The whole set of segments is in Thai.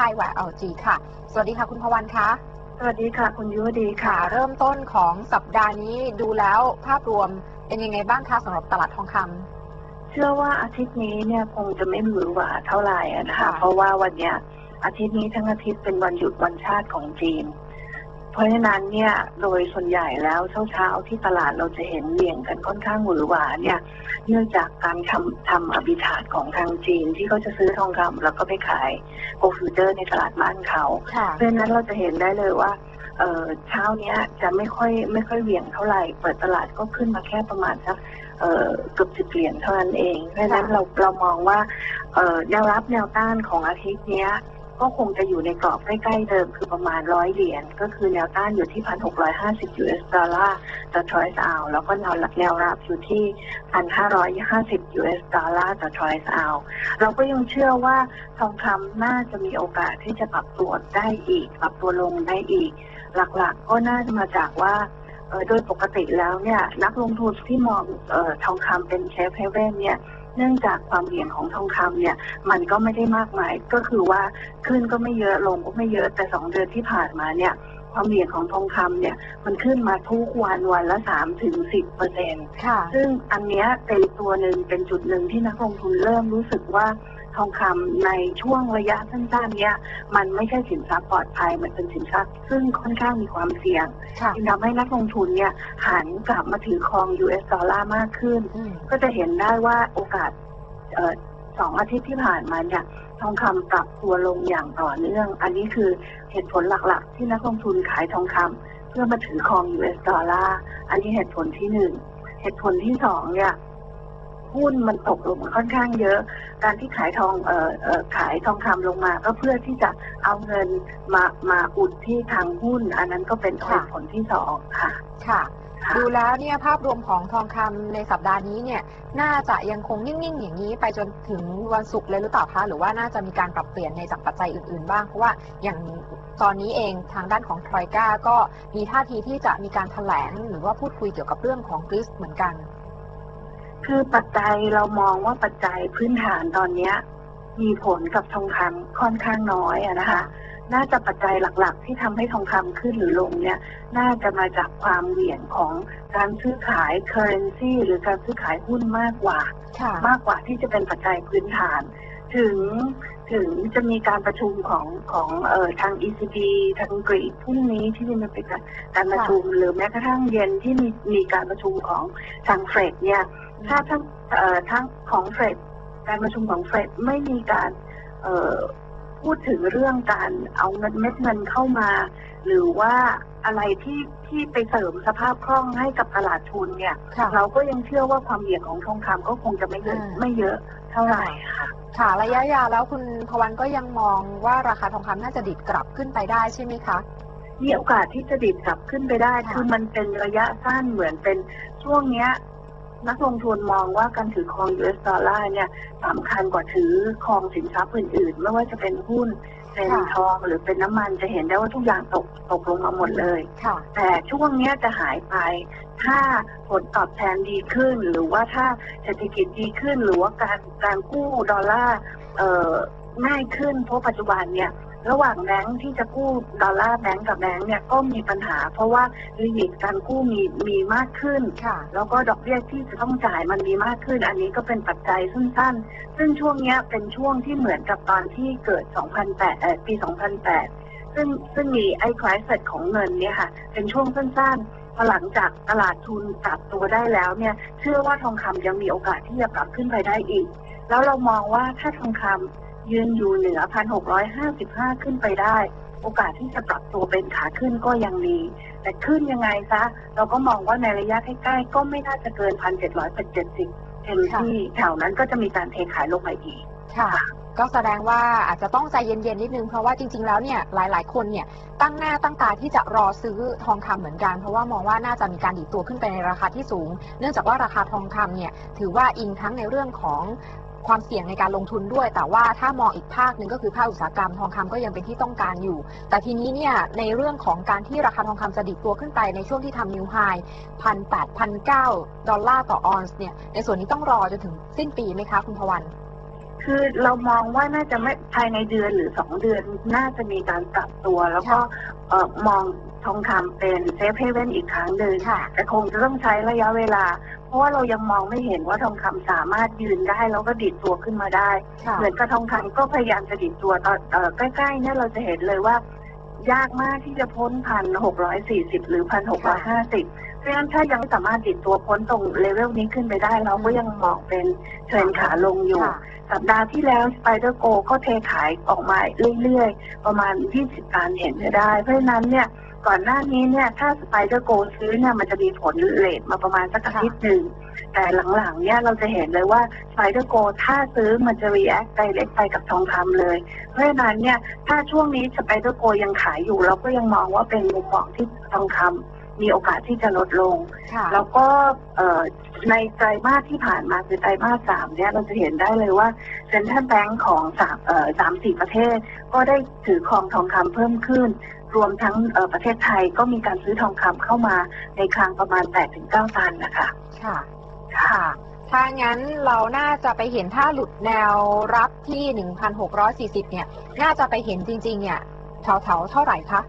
High w a LG ค่ะ สวัสดีค่ะ คุณพวันคะสวัสดีค่ะ คุณยุวดีค่ะ เริ่มต้นของสัปดาห์นี้ดูแล้วภาพรวมเป็นยังไงบ้างคะสำหรับตลาดทองคำเชื่อว่าอาทิตย์นี้เนี่ยคงจะไม่หวือหวาเท่าไหร่อะนะคะค่ะเพราะว่าวันเนี้ยอาทิตย์นี้ทั้งอาทิตย์เป็นวันหยุดวันชาติของจีน เพราะฉะนั้นเนี่ยโดยส่วนใหญ่แล้วเช้าๆที่ตลาดเราจะเห็นเหวี่ยงกันค่อนข้างหวือหวาเนี่ยเนื่องจากการทำทำอภิธาตของทางจีนที่เขาจะซื้อทองคำแล้วก็ไปขายโกลด์ฟิวเจอร์ในตลาดบ้านเขาค่ะเพราะฉะนั้นเราจะเห็นได้เลยว่าเอ่อเช้าเนี้ยจะไม่ค่อยไม่ค่อยเหวี่ยงเท่าไหร่ เปิดตลาดก็ขึ้นมาแค่ประมาณสักเอ่อเกือบสิบเหรียญเท่านั้นเอง เพราะฉะนั้นค่ะเราเรามองว่าเอ่อแนวรับแนวต้านของอาทิตย์เนี้ย ก็คงจะอยู่ในกรอบใกล้ ๆ เดิมคือประมาณร้อยเหรียญก็คือแนวต้านอยู่ที่พันหกร้อยห้าสิบ US ดอลลาร์ต่อทรอยส์อาแล้วก็แนวแนวรับอยู่ที่พันห้าร้อยห้าสิบ US ดอลลาร์ต่อทรอยส์อาเราก็ยังเชื่อว่าทองคำน่าจะมีโอกาสที่จะปรับตัวได้อีก ปรับตัวลงได้อีก หลักๆ ก็น่าจะมาจากว่าโดยปกติแล้วเนี่ยนักลงทุนที่มองออทองคำเป็นเชฟเฮเว่นเนี่ย เนื่องจากความเหวี่ยงของทองคำเนี่ย มันก็ไม่ได้มากมาย ก็คือว่าขึ้นก็ไม่เยอะลงก็ไม่เยอะแต่สองเดือนที่ผ่านมาเนี่ยความเหวี่ยงของทองคำเนี่ย มันขึ้นมาทุกวันวันละสามถึงสิบเปอร์เซ็นต์ค่ะซึ่งอันเนี้ยเป็นตัวหนึ่งเป็นจุดหนึ่งที่นักลงทุนเริ่มรู้สึกว่า ทองคำในช่วงระยะสั้นๆเนี้ยมันไม่ใช่สินทรัพย์ปลอดภัย มันเป็นสินทรัพย์ซึ่งค่อนข้างมีความเสี่ยงค่ะจึงทำให้นักลงทุนเนี่ยหันกลับมาถือครอง US ดอลลาร์มากขึ้นอืมก็จะเห็นได้ว่าโอกาสเอ่อสองอาทิตย์ที่ผ่านมาเนี่ยทองคำปรับตัวลงอย่างต่อเนื่อง อันนี้คือเหตุผลหลักๆ ที่นักลงทุนขายทองคำเพื่อมาถือครอง US ดอลลาร์ อันนี้เหตุผลที่หนึ่ง เหตุผลที่สองเนี่ย หุ้นมันตกลงมาค่อนข้างเยอะ การที่ขายทองเอ่อเอ่อขายทองคำลงมา ก็เพื่อที่จะเอาเงินมามาอุดที่ทางหุ้น อันนั้นก็เป็นเหค่ะตุผลที่สองค่ะค่ะค่ะดูแล้วเนี่ยภาพรวมของทองคำในสัปดาห์นี้เนี่ยน่าจะยังคงนิ่งๆอย่างนี้ ไปจนถึงวันศุกร์เลยหรือเปล่าคะหรือว่าน่าจะมีการปรับเปลี่ยนในจากปัจจัยอื่นๆบ้างเพราะว่าอย่างตอนนี้เองทางด้านของทรอยกาก็มีท่าทีที่จะมีการแถลงหรือว่าพูดคุยเกี่ยวกับเรื่องของกรีซเหมือนกัน คือปัจจัยเรามองว่าปัจจัยพื้นฐานตอนเนี้ย มีผลกับทองคำค่อนข้างน้อยอะนะคะ น่าจะปัจจัยหลักๆ ที่ทำให้ทองคำขึ้นหรือลงเนี่ย น่าจะมาจากความเหวี่ยงของการซื้อขาย currency หรือการซื้อขายหุ้นมากกว่าค่ะมากกว่าที่จะเป็นปัจจัยพื้นฐาน ถึงถึงจะมีการประชุมของของเอ่อทาง ECB ทางกรีกพรุ่งนี้ที่จะมีเป็นการการประชุมหรือแม้กระทั่งเย็นที่มีมีการประชุมของทางเฟดเนี่ย ถ้าทั้งเอ่อทั้งของเฟดการประชุมของเฟดไม่มีการเอ่อพูดถึงเรื่องการเอาเงินเม็ดเงินเข้ามา หรือว่าอะไรที่ที่ไปเสริมสภาพคล่องให้กับตลาดทุนเนี่ยค่ะเราก็ยังเชื่อว่าความเหวี่ยงของทองคำก็คงจะไม่เยอะอ่าไม่เยอะเท่าไหร่ค่ะค่ะระยะยาวแล้วคุณพวันก็ยังมองว่าราคาทองคำน่าจะดิดกลับขึ้นไปได้ใช่ไหมคะมีโอกาสที่จะดิดกลับขึ้นไปได้ค่ะคือมันเป็นระยะสั้นเหมือนเป็นช่วงเนี้ย นักลงทุนมองว่าการถือครอง US ดอลลาร์เนี่ยสำคัญกว่าถือครองสินทรัพย์อื่นๆ ไม่ว่าจะเป็นหุ้นเป็นทองหรือเป็นน้ำมันจะเห็นได้ว่าทุกอย่างตกตกลงมาหมดเลยค่ะแต่ช่วงเนี้ยจะหายไป ถ้าผลตอบแทนดีขึ้น หรือว่าถ้าเศรษฐกิจดีขึ้น หรือว่าการการกู้ดอลลาร์เอ่อง่ายขึ้นเพราะปัจจุบันเนี่ย ระหว่างแบงค์ที่จะกู้ดอลลาร์แบงค์กับแบงค์เนี่ยก็มีปัญหา เพราะว่าลิมิตการกู้มีมีมากขึ้นค่ะแล้วก็ดอกเบี้ยที่จะต้องจ่ายมันมีมากขึ้น อันนี้ก็เป็นปัจจัยสั้นๆ ซึ่งช่วงเนี้ยเป็นช่วงที่เหมือนกับตอนที่เกิด 2008เอ่อปี 2008 ซึ่งซึ่งมีไอ้คลายเซตของเงินเนี่ยค่ะ เป็นช่วงสั้นๆพอหลังจากตลาดทุนปรับตัวได้แล้วเนี่ย เชื่อว่าทองคำยังมีโอกาสที่จะปรับขึ้นไปได้อีก แล้วเรามองว่าถ้าทองคำ ยืนอยู่เหนือ 1,655 ขึ้นไปได้ โอกาสที่จะปรับตัวเป็นขาขึ้นก็ยังมี แต่ขึ้นยังไงซะ เราก็มองว่าในระยะใกล้ๆ ก็ไม่น่าจะเกิน 1,770เต็มที่แถวนั้นก็จะมีการเทขายลงมาอีกค่ะก็แสดงว่าอาจจะต้องใจเย็นๆนิดนึงเพราะว่าจริง ๆ แล้วเนี่ยหลาย ๆ คนเนี่ยตั้งหน้าตั้งตาที่จะรอซื้อทองคำเหมือนกัน เพราะว่ามองว่าน่าจะมีการดีดตัวขึ้นไปในราคาที่สูง เนื่องจากว่าราคาทองคำเนี่ยถือว่าอิงทั้งในเรื่องของ ความเสี่ยงในการลงทุนด้วย แต่ว่าถ้ามองอีกภาคหนึ่งก็คือภาคอุตสาหกรรมทองคำก็ยังเป็นที่ต้องการอยู่ แต่ทีนี้เนี่ยในเรื่องของการที่ราคาทองคำจะดีดตัวขึ้นไปในช่วงที่ทำนิวไฮพันแปดพันเก้าดอลลาร์ต่อออนซ์เนี่ยในส่วนนี้ต้องรอจนถึงสิ้นปีไหมคะคุณพวันคือเรามองว่าน่าจะไม่ภายในเดือนหรือสองเดือนน่าจะมีการปรับตัว แล้วก็เอ่อมอง ทองคำเป็นเซฟเฮเว่นอีกครั้งหนึ่งค่ะ แต่คงจะต้องใช้ระยะเวลา เพราะว่าเรายังมองไม่เห็นว่าทองคำสามารถยืนได้แล้วก็ดิดตัวขึ้นมาได้ ค่ะ เหมือนกับทองคำก็พยายามจะดิดตัวตอนเอ่อใกล้ๆเนี่ยเราจะเห็นเลยว่า ยากมากที่จะพ้นพันหกร้อยสี่สิบหรือพันหกร้อยห้าสิบเพราะฉะนั้นถ้ายังไม่สามารถดิดตัวพ้นตรงเลเวลนี้ขึ้นไปได้ เราก็ยังมองเป็นเทรนด์ขาลงอยู่ ค่ะ สัปดาห์ที่แล้วสไปเดอร์โกก็เทขายออกมาเรื่อยๆ ประมาณ 20การเห็นจะได้ เพราะฉะนั้นเนี่ย ก่อนหน้านี้เนี่ยถ้าสไปเดอร์โกซื้อเนี่ยมันจะมีผลเลทมาประมาณสักอาทิตย์หนึ่ง แต่หลังๆเนี่ยเราจะเห็นเลยว่าสไปเดอร์โกถ้าซื้อมันจะ react direct ไปกับทองคำเลย เพราะฉะนั้นเนี่ยถ้าช่วงนี้สไปเดอร์โกยังขายอยู่ เราก็ยังมองว่าเป็นมุมมองที่ทองคำ มีโอกาสที่จะลดลง ค่ะ แล้วก็เอ่อในไตรมาสที่ผ่านมาคือไตรมาสสามเนี่ยเราจะเห็นได้เลยว่าเซ็นทรัลแบงก์ของสามเอ่อสามสี่ประเทศ ก็ได้ถือครองทองคำเพิ่มขึ้น รวมทั้งเอ่อประเทศไทยก็มีการซื้อทองคำเข้ามาในครั้งประมาณ8ปดถึงเตันนะคะ ค่ะ ค่ะ ถ้างั้นเราน่าจะไปเห็นถ้าหลุดแนวรับที่ 1,640 เนี่ย น่าจะไปเห็นจริง ๆ เนี่ยแถวๆเท่าไหร่คะ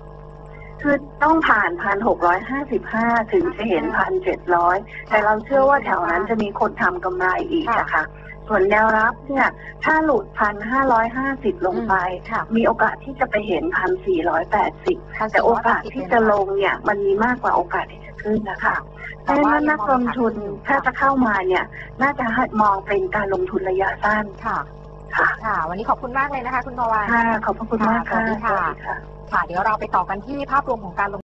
คือต้องผ่านพันหกร้อยห้าสิบห้าถึงจะเห็นพันเจ็ดร้อยแต่เราเชื่อว่าแถวนั้นจะมีคนทำกำไรอีกนะคะ ส่วนแนวรับเนี่ย ถ้าหลุดพันห้าร้อยห้าสิบลงไปค่ะมีโอกาสที่จะไปเห็นพันสี่ร้อยแปดสิบแต่โอกาสที่จะลงเนี่ยมันมีมากกว่าโอกาสที่จะขึ้นนะคะเพแต่ราะฉะว่านั้นนักลงทุนถ้าจะเข้ามาเนี่ย น่าจะให้มองเป็นการลงทุนระยะสั้นค่ะค่ะ ค่ะ วันนี้ขอบคุณมากเลยนะคะ คุณตะวันค่ะขอบพระคุณมากค่ะค่ะสวัสดีค่ะสวัสดีค่ะ ค่ะ เดี๋ยวเราไปต่อกันที่ภาพรวมของการลง